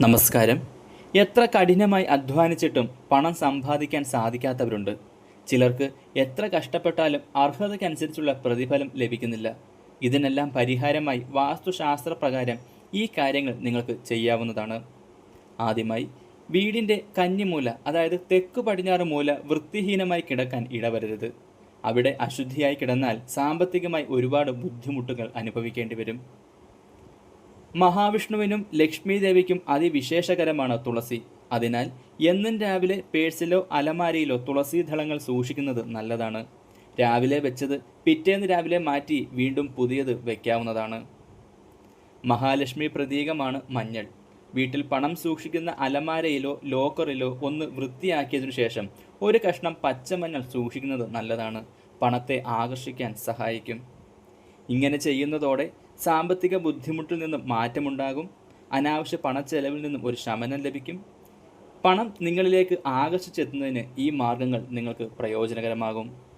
നമസ്കാരം. എത്ര കഠിനമായി അധ്വാനിച്ചിട്ടും പണം സമ്പാദിക്കാൻ സാധിക്കാത്തവരുണ്ട്. ചിലർക്ക് എത്ര കഷ്ടപ്പെട്ടാലും അർഹതയ്ക്കനുസരിച്ചുള്ള പ്രതിഫലം ലഭിക്കുന്നില്ല. ഇതിനെല്ലാം പരിഹാരമായി വാസ്തുശാസ്ത്ര പ്രകാരം ഈ കാര്യങ്ങൾ നിങ്ങൾക്ക് ചെയ്യാവുന്നതാണ്. ആദ്യമായി വീടിന്റെ കന്നിമൂല അതായത് തെക്കു പടിഞ്ഞാറ് മൂല വൃത്തിഹീനമായി കിടക്കാൻ ഇടവരരുത്. അവിടെ അശുദ്ധിയായി കിടന്നാൽ സാമ്പത്തികമായി ഒരുപാട് ബുദ്ധിമുട്ടുകൾ അനുഭവിക്കേണ്ടി വരും. മഹാവിഷ്ണുവിനും ലക്ഷ്മി ദേവിക്കും അതിവിശേഷകരമാണ് തുളസി. അതിനാൽ എന്നും രാവിലെ പേഴ്സിലോ അലമാരയിലോ തുളസി ദളങ്ങൾ സൂക്ഷിക്കുന്നത് നല്ലതാണ്. രാവിലെ വെച്ചത് പിറ്റേന്ന് രാവിലെ മാറ്റി വീണ്ടും പുതിയത് വയ്ക്കാവുന്നതാണ് മഹാലക്ഷ്മി പ്രതീകമാണ് മഞ്ഞൾ. വീട്ടിൽ പണം സൂക്ഷിക്കുന്ന അലമാരയിലോ ലോക്കറിലോ ഒന്ന് വൃത്തിയാക്കിയതിനു ശേഷം ഒരു കഷ്ണം പച്ചമഞ്ഞൾ സൂക്ഷിക്കുന്നത് നല്ലതാണ്. പണത്തെ ആകർഷിക്കാൻ സഹായിക്കും. ഇങ്ങനെ ചെയ്യുന്നതോടെ സാമ്പത്തിക ബുദ്ധിമുട്ടിൽ നിന്നും മാറ്റമുണ്ടാകും. അനാവശ്യ പണച്ചെലവിൽ നിന്നും ഒരു ശമനം ലഭിക്കും. പണം നിങ്ങളിലേക്ക് ആകർഷിച്ചെത്തുന്നതിന് ഈ മാർഗങ്ങൾ നിങ്ങൾക്ക് പ്രയോജനകരമാകും.